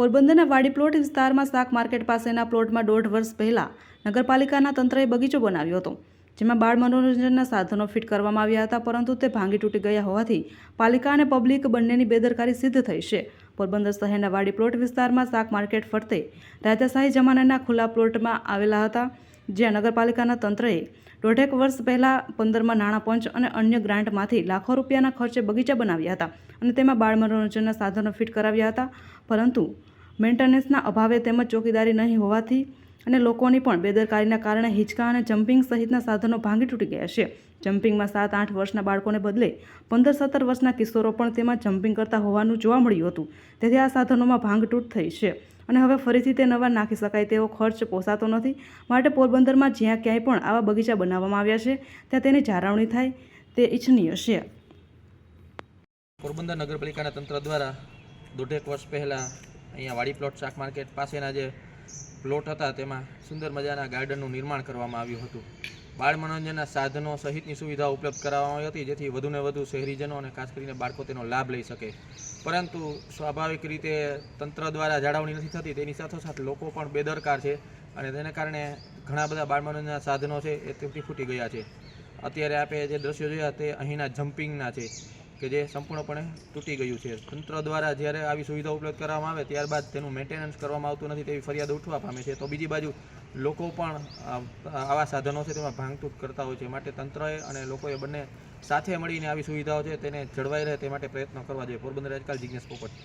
પોરબંદરના વાડી પ્લોટ વિસ્તારમાં શાક માર્કેટ પાસેના પ્લોટમાં દોઢ વર્ષ પહેલાં નગરપાલિકાના તંત્રએ બગીચો બનાવ્યો હતો, જેમાં બાળ મનોરંજનના સાધનો ફિટ કરવામાં આવ્યા હતા, પરંતુ તે ભાંગી તૂટી ગયા હોવાથી પાલિકા અને પબ્લિક બંનેની બેદરકારી સિદ્ધ થઈ છે. પોરબંદર શહેરના વાડી પ્લોટ વિસ્તારમાં શાક માર્કેટ ફરતે રાજાશાહી જમાનાના ખુલ્લા પ્લોટમાં આવેલા હતા, જ્યાં નગરપાલિકાના તંત્રએ દોઢેક વર્ષ પહેલાં પંદરમાં નાણાં પંચ અને અન્ય ગ્રાન્ટમાંથી લાખો રૂપિયાના ખર્ચે બગીચા બનાવ્યા હતા અને તેમાં બાળ મનોરંજનના સાધનો ફિટ કરાવ્યા હતા, પરંતુ મેન્ટેનન્સના અભાવે તેમજ ચોકીદારી નહીં હોવાથી અને લોકોની પણ બેદરકારીના કારણે હિંચકા અને જમ્પિંગ સહિતના સાધનો ભાંગી તૂટી ગયા છે. જમ્પિંગમાં સાત આઠ વર્ષના બાળકોને બદલે પંદર સત્તર વર્ષના કિશોરો પણ તેમાં જમ્પિંગ કરતા હોવાનું જોવા મળ્યું હતું. તેથી આ સાધનોમાં ભાંગતૂટ થઈ છે અને હવે ફરીથી તે નવા નાખી શકાય તેવો ખર્ચ પોસાતો નથી. માટે પોરબંદરમાં જ્યાં ક્યાંય પણ આવા બગીચા બનાવવામાં આવ્યા છે, ત્યાં તેની જાળવણી થાય તે ઇચ્છનીય છે. પોરબંદર નગરપાલિકાના તંત્ર દ્વારા દોઢેક વર્ષ પહેલાં અહીંયા વાડી પ્લોટ શાક માર્કેટ પાસેના જે પ્લોટ હતા તેમાં સુંદર મજાના ગાર્ડનનું નિર્માણ કરવામાં આવ્યું હતું. બાળ મનોરંજનના સાધનો સહિતની સુવિધાઓ ઉપલબ્ધ કરાવવામાં આવી હતી, જેથી વધુને વધુ શહેરીજનો અને ખાસ કરીને બાળકો તેનો લાભ લઈ શકે. પરંતુ સ્વાભાવિક રીતે તંત્ર દ્વારા જાળવણી નથી થતી, તેની સાથોસાથ લોકો પણ બેદરકાર છે અને તેને કારણે ઘણા બધા બાળ મનોરંજનના સાધનો છે એ તૂટી ફૂટી ગયા છે. અત્યારે આપણે જે દ્રશ્યો જોયા તે અહીંના જમ્પિંગના છે. કે જે સંપૂર્ણપણે તૂટી ગયું છે. તંત્ર દ્વારા જ્યારે આવી સુવિધા ઉપલબ્ધ કરવામાં આવે ત્યારબાદ તેનું મેન્ટેનન્સ કરવામાં આવતું નથી તેવી ફરિયાદ ઉઠવા પામે છે. તો બીજી બાજુ લોકો પણ આવા સાધનો છે તેમાં ભાંગતૂટ કરતા હોય છે. માટે તંત્રએ અને લોકોએ બંને સાથે મળીને આવી સુવિધાઓ છે તેને જળવાઈ રહે તે માટે પ્રયત્નો કરવા જોઈએ. પોરબંદર આજકાલ જિજ્ઞેસ પોપટ.